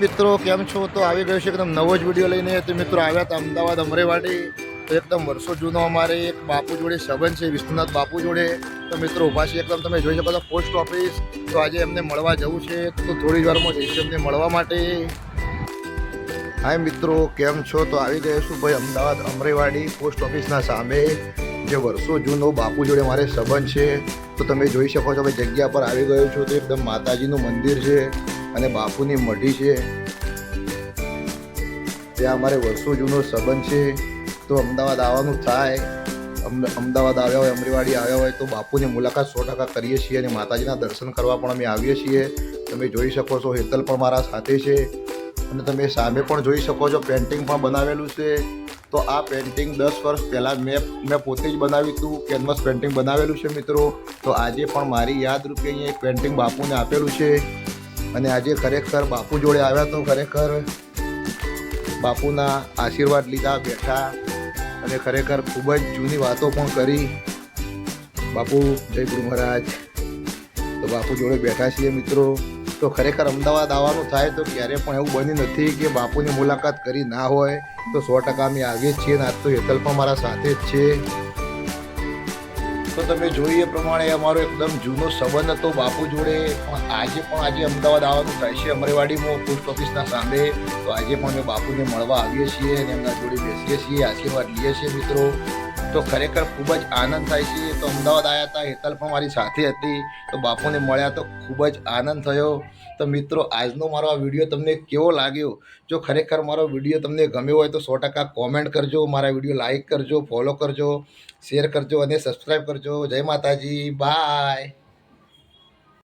મિત્રો, કેમ છો? તો આવી ગયો છે એકદમ નવો જ વીડિયો લઈને. તો મિત્રો, આવ્યા હતા અમદાવાદ અમરેવાડી. તો એકદમ વર્ષો જૂનો અમારે એક બાપુ જોડે સંબંધ છે વિષ્ણુનાથ બાપુ જોડે. તો મિત્રો, ઊભા છે એકદમ. તમે જોઈ શકો છો, પોસ્ટ ઓફિસ. તો આજે એમને મળવા જવું છે. તો થોડી વારમાં જઈશું એમને મળવા માટે. હાય મિત્રો, કેમ છો? તો આવી ગયો છું ભાઈ અમદાવાદ અમરેવાડી પોસ્ટ ઓફિસના સામે. જે વર્ષો જૂનો બાપુ જોડે મારે સંબંધ છે. તો તમે જોઈ શકો છો ભાઈ જગ્યા પર આવી ગયો છું. તો એકદમ માતાજીનું મંદિર છે. અને બાપુની મઢી છે. ત્યાં અમારે વર્ષો જૂનો સંબંધ છે. તો અમદાવાદ આવવાનું થાય. અમ- અમદાવાદ આવ્યા હોય, અમરીવાડી આવ્યા હોય, તો બાપુની મુલાકાત સો ટકા કરીએ છીએ અને માતાજીના દર્શન કરવા પણ અમે આવીએ છીએ. તમે જોઈ શકો છો, હેતલ પણ મારા સાથે છે. અને તમે સામે પણ જોઈ શકો છો પેન્ટિંગ પણ બનાવેલું છે. તો આ પેન્ટિંગ દસ વર્ષ પહેલાં મેં મેં પોતે જ બનાવ્યું હતું, કેનવસ પેન્ટિંગ બનાવેલું છે મિત્રો. તો આજે પણ મારી યાદ રૂપે અહીંયા એક પેન્ટિંગ બાપુને આપેલું છે. અને આજે ખરેખર બાપુ જોડે આવ્યા તો ખરેખર બાપુના આશીર્વાદ લીધા, બેઠા અને ખરેખર ખૂબ જ જૂની વાતો પણ કરી. બાપુ, જય ગુરુ મહારાજ. તો બાપુ જોડે બેઠા છીએ મિત્રો. તો ખરેખર અમદાવાદ આવવાનું થાય તો ક્યારે પણ એવું બન્યું નથી કે બાપુની મુલાકાત કરી ના હોય તો સો ટકા અમે આવીએ છીએ ને આજ તો હેતલ પણ મારા સાથે જ છે. તો તમે જોઈએ એ પ્રમાણે અમારો એકદમ જૂનો સંબંધ હતો બાપુ જોડે. પણ આજે પણ આજે અમદાવાદ આવવાનું થાય છે અમરેવાડીમાં પોસ્ટ ઓફિસના સામે. તો આજે પણ અમે બાપુને મળવા આવીએ છીએ અને એમના જોડે બેસીએ છીએ, આશીર્વાદ લઈએ છીએ મિત્રો. તો ખરેખર ખૂબ જ આનંદ થાય છે. તો અમદાવાદ આવ્યા હતા હેતલ પણ મારી સાથે હતી. તો બાપુને મળ્યા તો ખૂબ જ આનંદ થયો. તો મિત્રો, આજનો મારો આ વીડિયો તમને કેવો લાગ્યો? જો ખરેખર મારો વીડિયો તમને ગમ્યો હોય તો સો ટકા કોમેન્ટ કરજો, મારા વીડિયો લાઇક કરજો, ફોલો કરજો, શેર કરજો અને સબસ્ક્રાઈબ કરજો. જય માતાજી, બાય.